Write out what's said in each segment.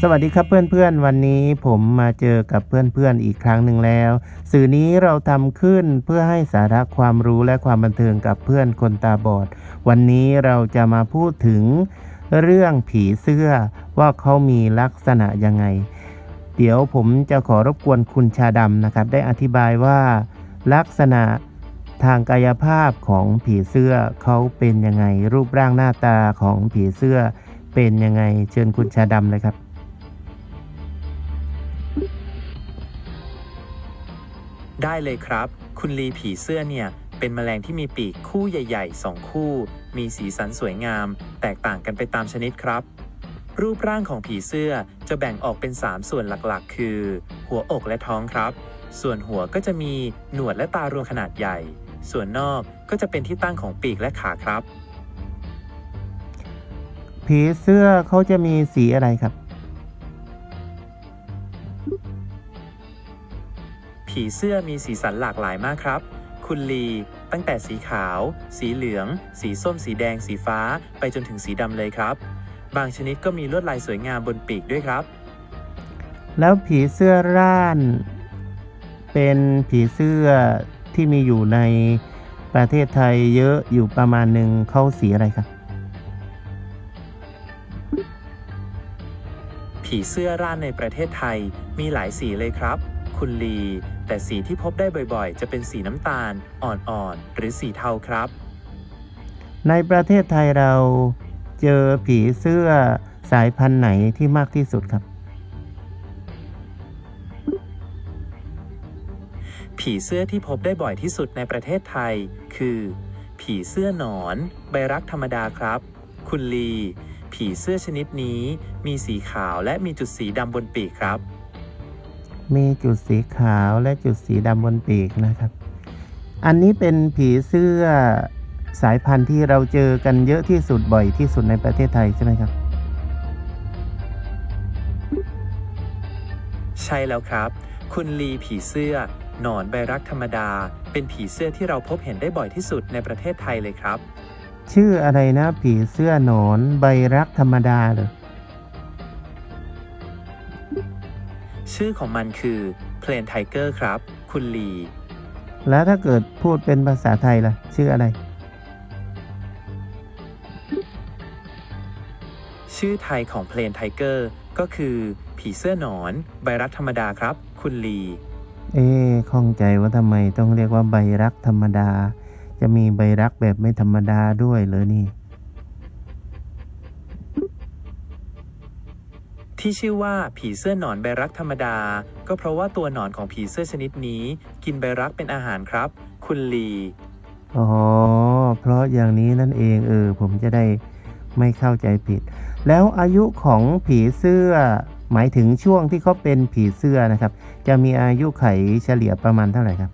สวัสดีครับเพื่อนๆ วันนี้ผมมาเจอกับเพื่อนๆอีกครั้งหนึ่งแล้ว สื่อนี้เราทำขึ้นเพื่อให้สาระความรู้และความบันเทิงกับเพื่อนคนตาบอด วันนี้เราจะมาพูดถึงเรื่องผีเสื้อว่าเขามีลักษณะยังไง เดี๋ยวผมจะขอรบกวนคุณชาดำนะครับ ได้อธิบายว่า ลักษณะทางกายภาพของผีเสื้อเขาเป็นยังไง รูปร่างหน้าตาของผีเสื้อเป็นยังไง เชิญคุณชาดำเลยครับ ได้เลยครับ คุณลีผีเสื้อเนี่ย เป็นแมลงที่มีปีกคู่ใหญ่ๆ 2 คู่ มีสีสันสวยงาม แตกต่างกันไปตามชนิดครับ รูปร่างของผีเสื้อจะแบ่งออกเป็น 3 ส่วนหลักๆ คือ หัวอกและท้องครับ ส่วนหัวก็จะมีหนวดและตารวงขนาดใหญ่ ส่วนนอกก็จะเป็นที่ตั้งของปีกและขาครับ ผีเสื้อเขาจะมีสีอะไรครับ ผีเสื้อมีสีสันหลากหลายมากครับ คุณลี ตั้งแต่สีขาว สีเหลือง สีส้ม สีแดง สีฟ้า ไปจนถึงสีดำเลยครับ บางชนิดก็มีลวดลายสวยงามบนปีกด้วยครับ แล้วผีเสื้อร่าน เป็นผีเสื้อที่มีอยู่ในประเทศไทยเยอะอยู่ประมาณหนึ่งเขาสีอะไรครับ ผีเสื้อร่านในประเทศไทยมีหลายสีเลยครับ คุณลี แต่สีที่พบได้บ่อยๆ จะเป็นสีน้ำตาล อ่อนๆ หรือสีเทาครับ ในประเทศไทยเราเจอผีเสื้อสายพันธุ์ไหนที่มากที่สุดครับ ผีเสื้อที่พบได้บ่อยที่สุดในประเทศไทย คือ ผีเสื้อหนอน ใบรักธรรมดาครับ คุณลี ผีเสื้อชนิดนี้มีสีขาวและมีจุดสีดำบนปีกครับ มีจุดสีขาวและจุดสีดำบนปีกนะครับ อันนี้เป็นผีเสื้อสายพันธุ์ที่เราเจอกันเยอะที่สุดบ่อยที่สุดในประเทศไทยใช่ไหมครับ ใช่แล้วครับ คุณลีผีเสื้อ หนอนใบรักธรรมดา เป็นผีเสื้อที่เราพบเห็นได้บ่อยที่สุดในประเทศไทยเลยครับ ชื่ออะไรนะ ผีเสื้อหนอนใบรักธรรมดาเหรอ ชื่อของมันคือ Plain Tiger ครับ คุณลี แล้วถ้าเกิดพูดเป็นภาษาไทยล่ะ ชื่ออะไร ชื่อไทยของ Plain Tiger ก็คือ ผีเสื้อหนอน ใบรักธรรมดาครับ คุณลี เอ๊ะข้องใจว่าทำไมต้องเรียกว่าใบรักธรรมดา จะมีใบรักแบบไม่ธรรมดาด้วยเหรอนี่ ที่ชื่อว่าผีเสื้อหนอนใบรักธรรมดา ก็เพราะว่าตัวหนอนของผีเสื้อชนิดนี้ กินใบรักเป็นอาหารครับ คุณลี อ๋อ เพราะอย่างนี้นั่นเองเออผมจะได้ไม่เข้าใจผิด แล้วอายุของผีเสื้อ หมายถึงช่วงที่เขาเป็นผีเสื้อนะครับ จะมีอายุไขเฉลี่ยประมาณเท่าไหร่ครับ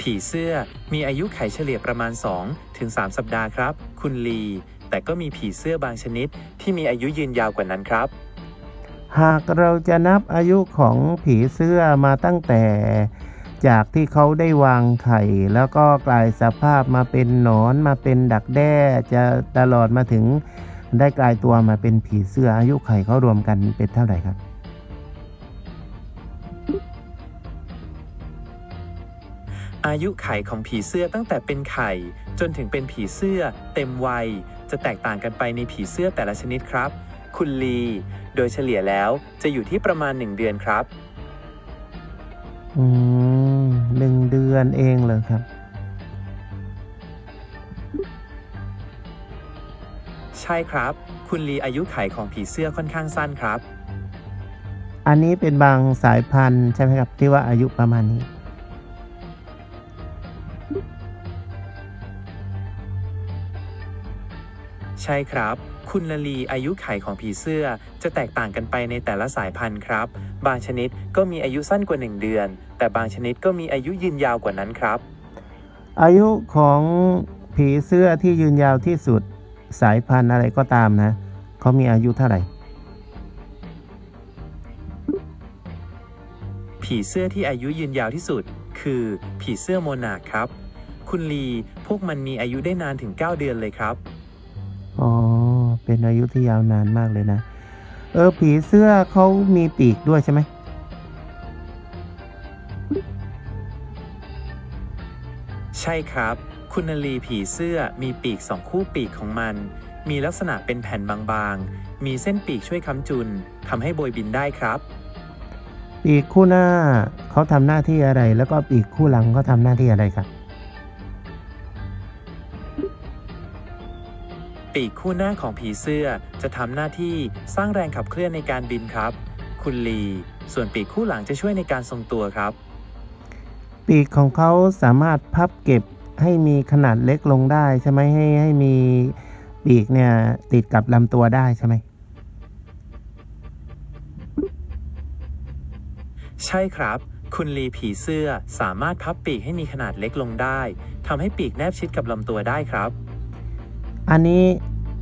ผีเสื้อมีอายุไขเฉลี่ยประมาณ 2 ถึง 3 สัปดาห์ครับ คุณลี แต่ก็มีผีเสื้อบางชนิดที่มีอายุยืนยาวกว่านั้นครับ หากเราจะนับอายุของผีเสื้อมาตั้งแต่ จากที่เขาได้วางไข่ แล้วก็กลายสภาพมาเป็นหนอนมาเป็นดักแด้จะตลอดมาถึงได้กลายตัวมาเป็นผีเสื้ออายุไข่เขารวมกันเป็นเท่าไหร่ครับ อายุไขของผีเสื้อตั้งแต่เป็นไข่ จนถึงเป็นผีเสื้อ เต็มวัย จะแตกต่างกันไปในผีเสื้อแต่ละชนิดครับ คุณลี โดยเฉลี่ยแล้วจะอยู่ที่ประมาณ 1 เดือนครับ อืมหนึ่งเดือนเองเลยครับ ใช่ครับ คุณลีอายุไขของผีเสื้อค่อนข้างสั้นครับ อันนี้เป็นบางสายพันธุ์ใช่ไหมครับ ที่ว่าอายุประมาณนี้ ใช่ครับ คุณลลีอายุไขของผีเสื้อจะแตกต่างกันไปในแต่ละสายพันธุ์ครับ บางชนิดก็มีอายุสั้นกว่า 1 เดือน แต่บางชนิดก็มีอายุยืนยาวกว่านั้นครับ อายุของผีเสื้อที่ยืนยาวที่สุดสายพันธุ์อะไรก็ตามนะเขามีอายุเท่าไหร่ ผีเสื้อที่อายุยืนยาวที่สุด คือผีเสื้อโมนาคครับ คุณลีพวกมันมีอายุได้นานถึง 9 เดือนเลยครับ อ๋อ เป็นอายุที่ยาวนานมากเลยนะ เออ ผีเสื้อเขามีปีกด้วยใช่ไหม ใช่ครับ คุณนลีผีเสื้อมีปีกสองคู่ปีกของมัน มีลักษณะเป็นแผ่นบางๆ มีเส้นปีกช่วยค้ำจุนทำให้โบยบินได้ครับ ปีกคู่หน้าเขาทำหน้าที่อะไร แล้วก็ปีกคู่หลังเขาทำหน้าที่อะไรครับ ปีกคู่หน้าของผีเสื้อจะทำหน้าที่สร้างแรงขับเคลื่อนในการบินครับ คุณลี ส่วนปีกคู่หลังจะช่วยในการทรงตัวครับ ปีกของเขาสามารถพับเก็บให้มีขนาดเล็กลงได้ใช่ไหมให้ให้มีปีกเนี่ยติดกับลำตัวได้ใช่ไหมใช่ครับ คุณลีผีเสื้อสามารถพับปีกให้มีขนาดเล็กลงได้ทำให้ปีกแนบชิดกับลำตัวได้ครับ อันนี้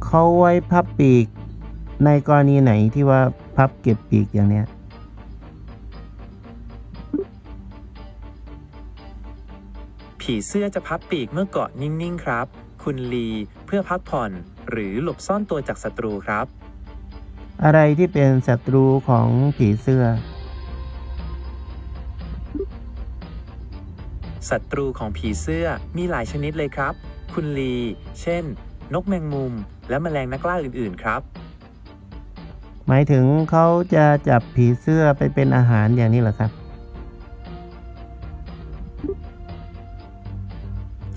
เขาไว้พับปีกในกรณีไหนที่ว่าพับเก็บปีกอย่างเนี้ย ผีเสื้อจะพับปีกเมื่อเกาะนิ่ง ๆ ครับ คุณลีเพื่อพักผ่อนหรือหลบซ่อนตัวจากศัตรูครับ อะไรที่เป็นศัตรูของผีเสื้อ ศัตรูของผีเสื้อมีหลายชนิดเลยครับ คุณลี เช่น นกแมงมุม และแมลงนักล่าอื่นๆครับ หมายถึงเขาจะจับผีเสื้อไปเป็นอาหารอย่างนี้เหรอครับ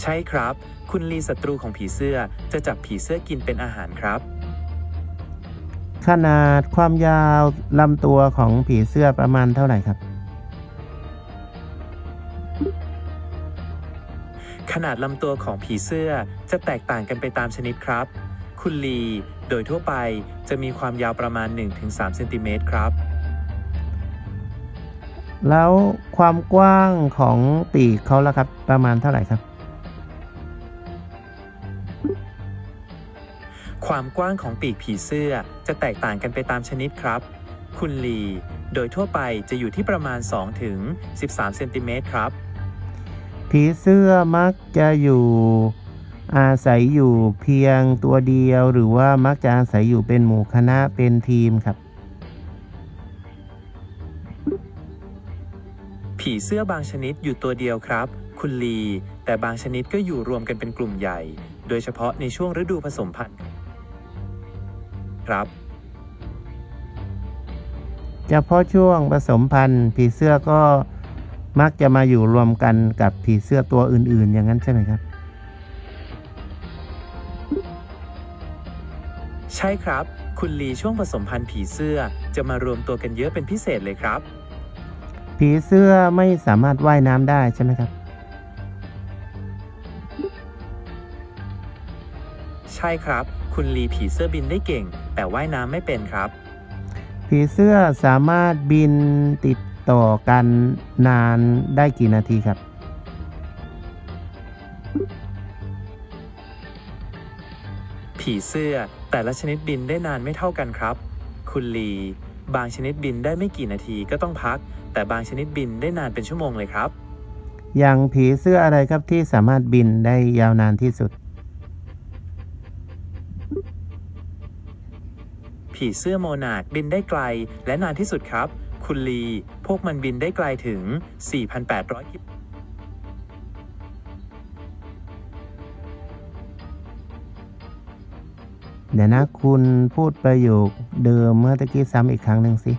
ใช่ครับ คุณลีศัตรูของผีเสื้อจะจับผีเสื้อกินเป็นอาหารครับ ขนาดความยาวลำตัวของผีเสื้อประมาณเท่าไหร่ครับ ขนาดลำตัวของผีเสื้อจะแตกต่างกันไปตามชนิดครับ คุณลี โดยทั่วไปจะมีความยาวประมาณ 1-3เซนติเมตรครับ แล้วความกว้างของปีกเขาล่ะครับ ประมาณเท่าไหร่ครับ ความกว้างของปีกผีเสื้อจะแตกต่างกันไปตามชนิดครับ คุณลี โดยทั่วไปจะอยู่ที่ประมาณ 2-13เซนติเมตรครับ ผีเสื้อมักจะอยู่อาศัยอยู่เพียงตัวเดียวหรือว่ามักจะอาศัยอยู่เป็นหมู่คณะเป็นทีมครับ ผีเสื้อบางชนิดอยู่ตัวเดียวครับ คุณลี แต่บางชนิดก็อยู่รวมกันเป็นกลุ่มใหญ่ โดยเฉพาะในช่วงฤดูผสมพันธุ์ครับเฉพาะช่วงผสมพันธุ์ ผีเสื้อก็ มักจะมาอยู่รวมกันกับผีเสื้อตัวอื่น ๆ อย่างนั้นใช่ไหมครับ ใช่ครับ คุณลีช่วงผสมพันธุ์ผีเสื้อจะมารวมตัวกันเยอะเป็นพิเศษเลยครับ ผีเสื้อไม่สามารถว่ายน้ำได้ใช่ไหมครับ ใช่ครับ คุณลีผีเสื้อบินได้เก่ง แต่ว่ายน้ำไม่เป็นครับ ผีเสื้อสามารถบินติด ต่อกันนานได้กี่นาทีครับ ผีเสื้อแต่ละชนิดบินได้นานไม่เท่ากันครับ คุณลี บางชนิดบินได้ไม่กี่นาทีก็ต้องพัก แต่บางชนิดบินได้นานเป็นชั่วโมงเลยครับ อย่างผีเสื้ออะไรครับที่สามารถบินได้ยาวนานที่สุด ผีเสื้อโมนาร์คบินได้ไกลและนานที่สุดครับ คุณลี พวกมันบินได้ไกลถึง 4,800 กิโลเดี๋ยวนะคุณพูดประโยคเดิมเมื่อตะกี้ซ้ำอีกครั้งหนึ่งสิ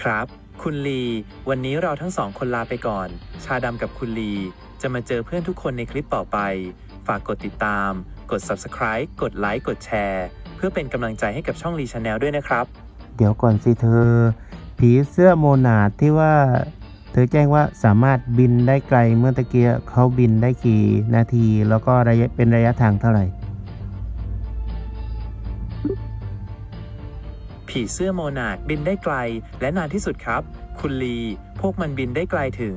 ครับ คุณลี วันนี้เราทั้งสองคนลาไปก่อน ชาดำกับคุณลี จะมาเจอเพื่อนทุกคนในคลิปต่อไป ฝากกดติดตาม กด subscribe กดไลค์กดแชร์เพื่อเป็นกำลังใจให้กับช่องลีชาแนลด้วยนะครับ เดี๋ยวก่อนสิเธอ ผีเสื้อโมนาดที่ว่า เธอแจ้งว่าสามารถบินได้ไกลเมื่อตะเกียเขาบินได้กี่นาที แล้วก็ระยะเป็นระยะทางเท่าไหร่ ผีเสื้อโมนาร์คบินได้ไกลและนานที่สุดครับ คุณลี พวกมันบินได้ไกลถึง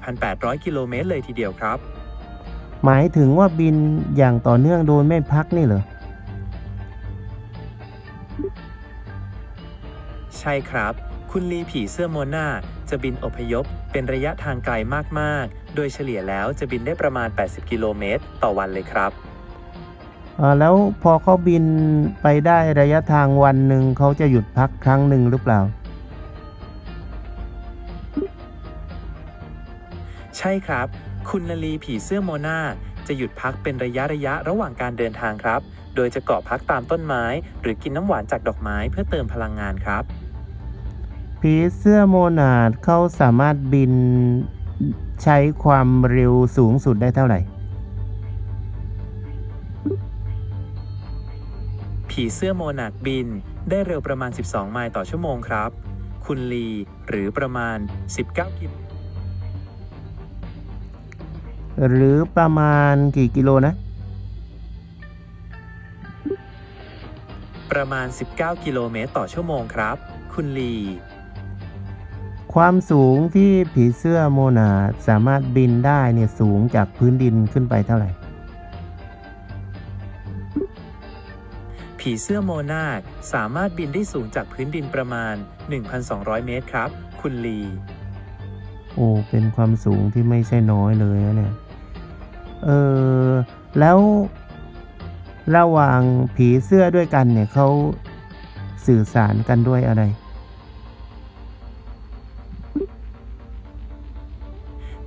4,800 กิโลเมตรเลยทีเดียวครับ หมายถึงว่าบินอย่างต่อเนื่องโดยไม่พักนี่เหรอ ใช่ครับ คุณลีผีเสื้อโมนาร์คจะบินอพยพเป็นระยะทางไกลมากๆ โดยเฉลี่ยแล้วจะบินได้ประมาณ 80 กิโลเมตรต่อวันเลยครับเอ่อแล้วพอเขาบินไปได้ระยะทางวันหนึ่งเขาจะหยุดพักครั้งหนึ่งหรือเปล่า ใช่ครับ คุณนลีผีเสื้อโมนาจะหยุดพักเป็นระยะระยะระหว่างการเดินทางครับ โดยจะเกาะพักตามต้นไม้ หรือกินน้ำหวานจากดอกไม้เพื่อเติมพลังงานครับ ผีเสื้อโมนาดเขาสามารถบินใช้ความเร็วสูงสุดได้เท่าไหร่ ผีเสื้อโมนาดบินได้เร็วประมาณ 12 ไมล์ต่อชั่วโมงครับ คุณลีหรือประมาณ 19 กิโล หรือประมาณกี่กิโลนะ ประมาณ 19 กิโลเมตรต่อชั่วโมงครับ คุณลี ความสูงที่ผีเสื้อโมนาดสามารถบินได้เนี่ยสูงจากพื้นดินขึ้นไปเท่าไหร่ ผีเสื้อโมนาคสามารถบินได้สูงจากพื้นดินประมาณ 1,200 เมตรครับ คุณลี โอ้ เป็นความสูงที่ไม่ใช่น้อยเลยนะเนี่ย เออแล้วระหว่างผีเสื้อด้วยกันเนี่ยเขาสื่อสารกันด้วยอะไร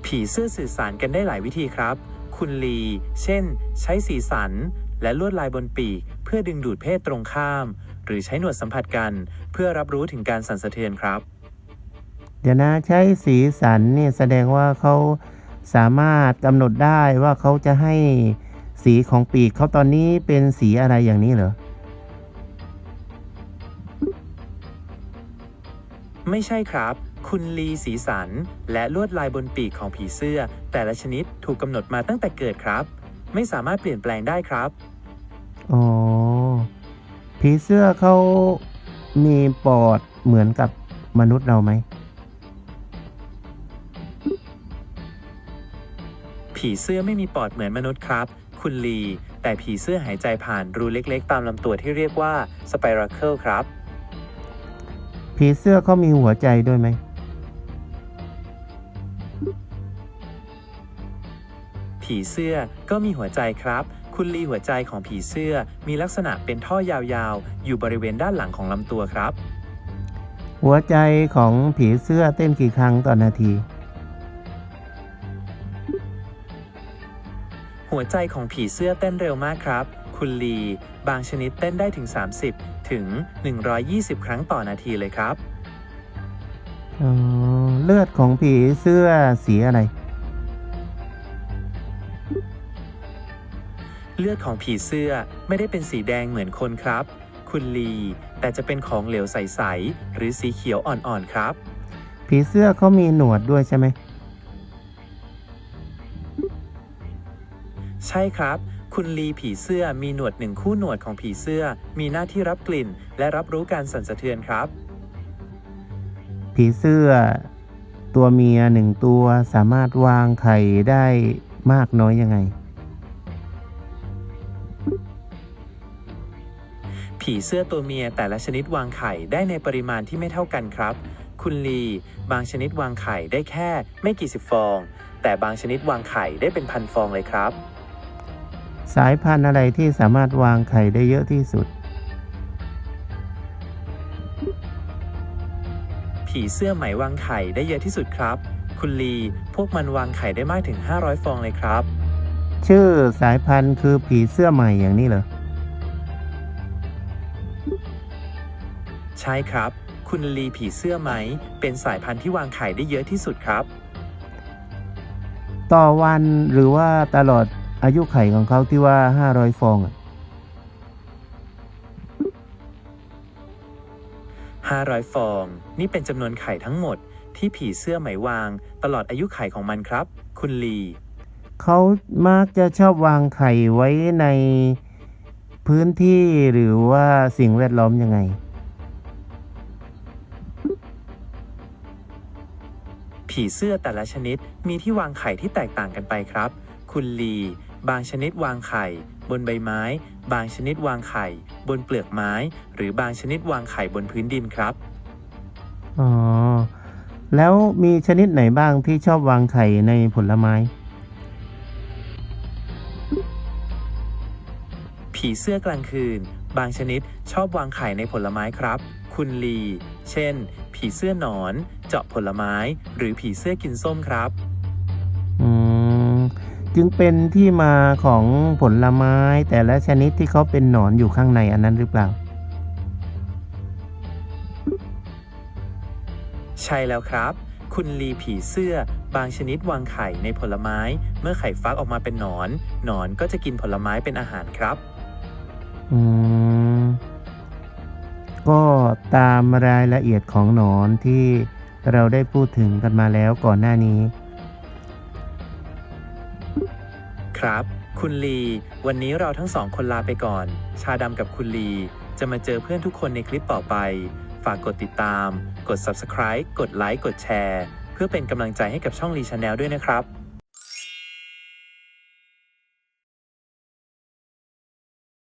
ผีเสื้อสื่อสารกันได้หลายวิธีครับ คุณลี เช่น ใช้สีสัน และลวดลายบนปีก เพื่อดึงดูดเพศตรงข้าม หรือใช้หนวดสัมผัสกัน เพื่อรับรู้ถึงการสั่นสะเทือนครับ เดี๋ยวนะใช้สีสันเนี่ยแสดงว่าเขา สามารถกำหนดได้ว่าเขาจะให้สีของปีกเขาตอนนี้เป็นสีอะไรอย่างนี้เหรอ ไม่ใช่ครับ คุณลีสีสัน และลวดลายบนปีกของผีเสื้อ แต่ละชนิดถูกกำหนดมาตั้งแต่เกิดครับ ไม่สามารถเปลี่ยนแปลงได้ครับ อ๋อ ผีเสื้อเขามีปอดเหมือนกับมนุษย์เราไหม ผีเสื้อไม่มีปอดเหมือนมนุษย์ครับ คุณลี แต่ผีเสื้อหายใจผ่านรูเล็กๆ ตามลำตัวที่เรียกว่าสไปรัเคิลครับ ผีเสื้อเขามีหัวใจด้วยไหม ผีเสื้อก็มีหัวใจครับ คุณลีหัวใจของผีเสื้อมีลักษณะเป็นท่อยาวๆ อยู่บริเวณด้านหลังของลำตัวครับ หัวใจของผีเสื้อเต้นกี่ครั้งต่อนาที หัวใจของผีเสื้อเต้นเร็วมากครับ คุณลี บางชนิดเต้นได้ถึง 30 ถึง 120 ครั้งต่อนาทีเลยครับ อ๋อเลือดของผีเสื้อสีอะไร เลือดของผีเสื้อไม่ได้เป็นสีแดงเหมือนคนครับ คุณลี แต่จะเป็นของเหลวใส ๆ หรือสีเขียวอ่อน ๆ ครับ ผีเสื้อเขามีหนวดด้วยใช่ไหม ช่ครับ คุณลีผีเสื้อมีหนวดหนึ่งคู่หนวดของผีเสื้อ มีหน้าที่รับกลิ่น และรับรู้การสั่นสะเทือนครับ ผีเสื้อ ตัวเมียหนึ่งตัวสามารถวางไข่ได้มากน้อยยังไง ผีเสื้อตัวเมียแต่ละชนิดวางไข่ได้ในปริมาณที่ไม่เท่ากันครับ คุณลี บางชนิดวางไข่ได้แค่ ไม่กี่สิบฟอง แต่บางชนิดวางไข่ได้เป็นพันฟองเลยครับ สายพันธุ์อะไรที่สามารถวางไข่ได้เยอะที่สุด ผีเสื้อไหมวางไข่ได้เยอะที่สุดครับ คุณลี พวกมันวางไข่ได้มากถึง 500 ฟองเลยครับ ชื่อสายพันธุ์คือผีเสื้อใหม่อย่างนี้เหรอ ใช่ครับ คุณลีผีเสื้อไหม เป็นสายพันธุ์ที่วางไข่ได้เยอะที่สุดครับ ต่อวันหรือว่าตลอด อายุไข่ของเขาที่ว่า 500 ฟองอะ500 ฟอง นี่เป็นจำนวนไข่ทั้งหมดที่ผีเสื้อไหมวาง ตลอดอายุไข่ของมันครับ คุณลี เขามักจะชอบวางไข่ไว้ในพื้นที่หรือว่าสิ่งแวดล้อมยังไง ผีเสื้อแต่ละชนิดมีที่วางไข่ที่แตกต่างกันไปครับ คุณลี บางชนิดวางไข่ บนใบไม้ บางชนิดวางไข่ บนเปลือกไม้ หรือบางชนิดวางไข่บนพื้นดินครับ อ๋อ แล้วมีชนิดไหนบ้างที่ชอบวางไข่ในผลไม้ ผีเสื้อกลางคืน บางชนิดชอบวางไข่ในผลไม้ครับ คุณลี เช่น ผีเสื้อหนอน เจาะผลไม้ หรือผีเสื้อกินส้มครับอืม จึงเป็นที่มาของผลไม้แต่ละชนิดที่เขาเป็นหนอนอยู่ข้างในอันนั้นหรือเปล่า ใช่แล้วครับ คุณลีผีเสื้อบางชนิดวางไข่ในผลไม้ เมื่อไข่ฟักออกมาเป็นหนอน หนอนก็จะกินผลไม้เป็นอาหารครับ อืม ก็ตามรายละเอียดของหนอนที่เราได้พูดถึงกันมาแล้วก่อนหน้านี้ ครับ คุณลี วันนี้เราทั้งสองคนลาไปก่อน ชาดำกับคุณลี จะมาเจอเพื่อนทุกคนในคลิปต่อไป ฝากกดติดตาม กด subscribe กดไลค์กดแชร์ เพื่อเป็นกำลังใจให้กับช่องลีชาแนลด้วยนะครับ